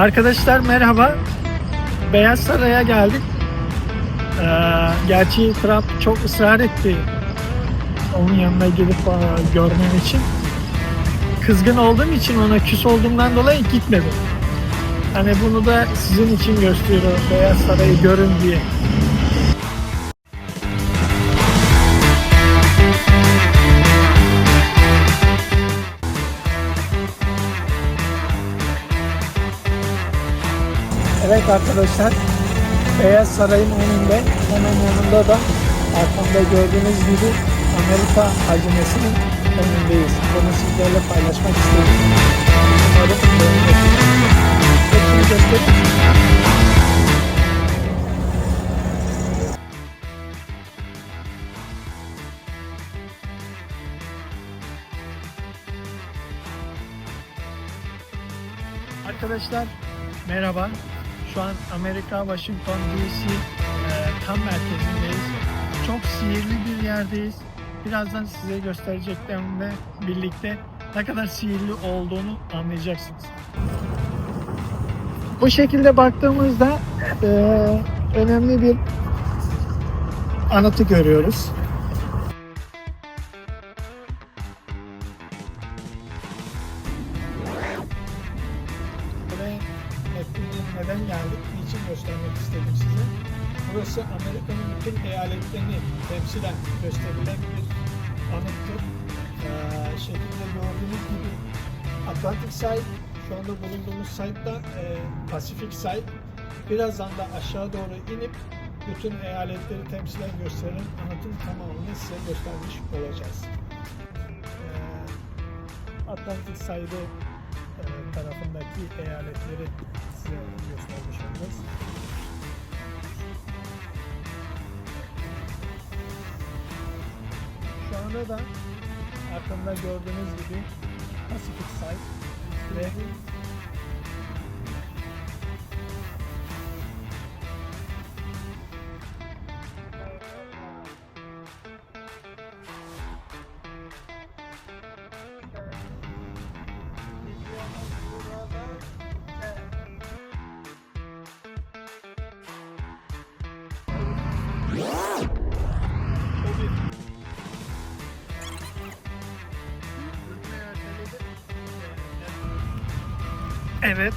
Arkadaşlar merhaba. Beyaz Saray'a geldik. Ee, gerçi Trump çok ısrar etti onun yanına gidip e, görmem için. Kızgın olduğum için ona küs olduğumdan dolayı gitmedim. Hani bunu da sizin için gösteriyorum. Beyaz Saray'ı görün diye. Evet arkadaşlar, Beyaz Saray'ın önünde, hemen yanında da arkamda gördüğünüz gibi Amerika hazinesinin önündeyiz. Bunu sizlerle paylaşmak istedim. Arkadaşlar merhaba. Şu an Amerika Washington DC e, tam merkezindeyiz. Çok sihirli bir yerdeyiz. Birazdan size göstereceklerimle birlikte ne kadar sihirli olduğunu anlayacaksınız. Bu şekilde baktığımızda e, önemli bir anıtı görüyoruz. Bütün eyaletlerini temsilen gösterilen bir anıttır. Ee, şekilde gördüğünüz gibi Atlantic Side, şu anda bulunduğumuz site'da e, Pacific Side. Birazdan da aşağı doğru inip bütün eyaletleri temsilen gösteren anıtın tamamını size göstermiş olacağız. Ee, Atlantic Side'ı e, tarafındaki eyaletleri size göstermiş olacağız. Anda da arkamda gördüğünüz gibi Pacific Side ve Evet,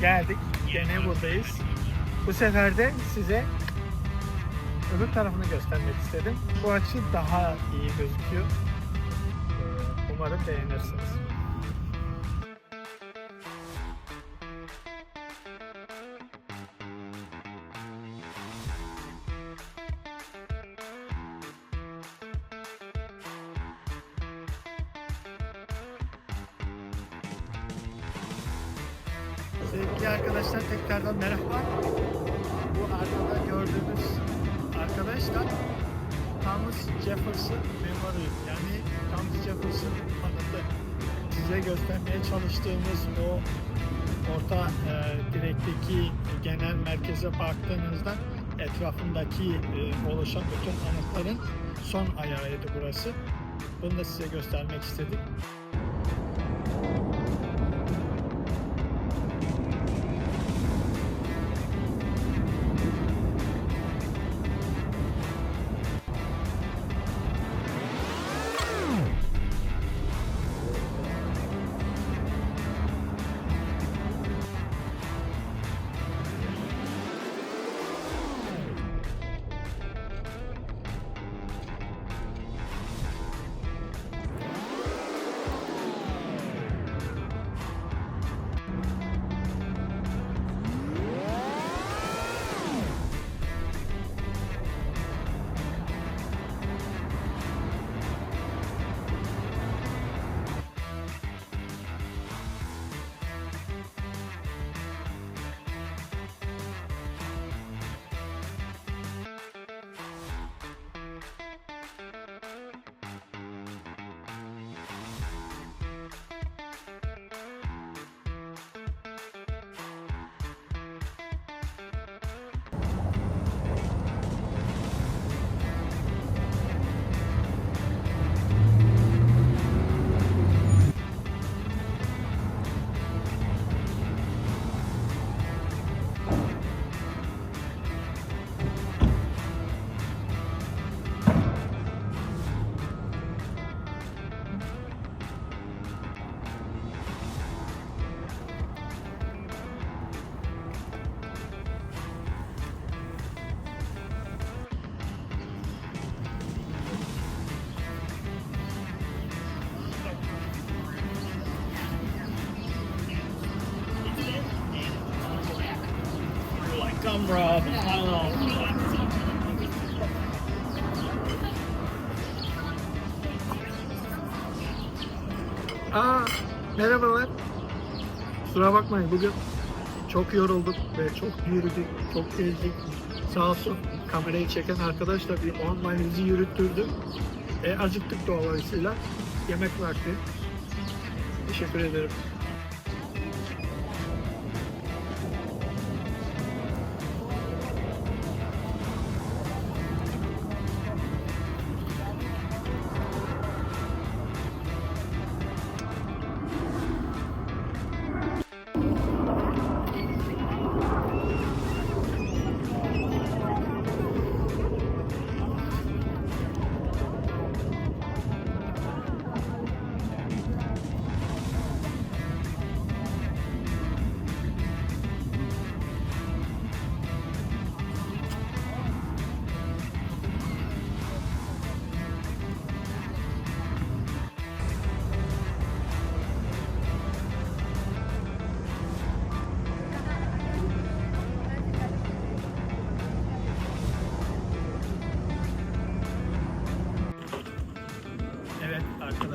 geldik. Gene buradayız. Bu sefer de size öbür tarafını göstermek istedim. Bu açı daha iyi gözüküyor. Umarım beğenirsiniz. Sevgili arkadaşlar tekrardan merhaba. Bu arkada gördüğünüz arkadaş da Thomas Jefferson Memorial yani Thomas Jefferson anıtı. Size göstermeye çalıştığımız o orta e, direkteki genel merkeze baktığınızda etrafındaki e, oluşan bütün anıtların son ayağıydı burası. Bunu da size göstermek istedim. Aa, merhabalar. Kusura bakmayın bugün çok yorulduk ve çok yürüdük, çok gezdik. Sağ olsun kamerayı çeken arkadaş da bir online bizi yürüttürdü. E, acıktık dolayısıyla. Yemek vakti. Teşekkür ederim.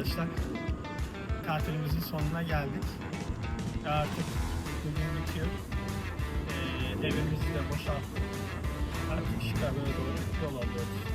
Arkadaşlar, tatilimizin sonuna geldik. Artık bugün bitiyor. Ee, evimizi de boşalttık. Artık Chicago'ya doğru yol alıyoruz.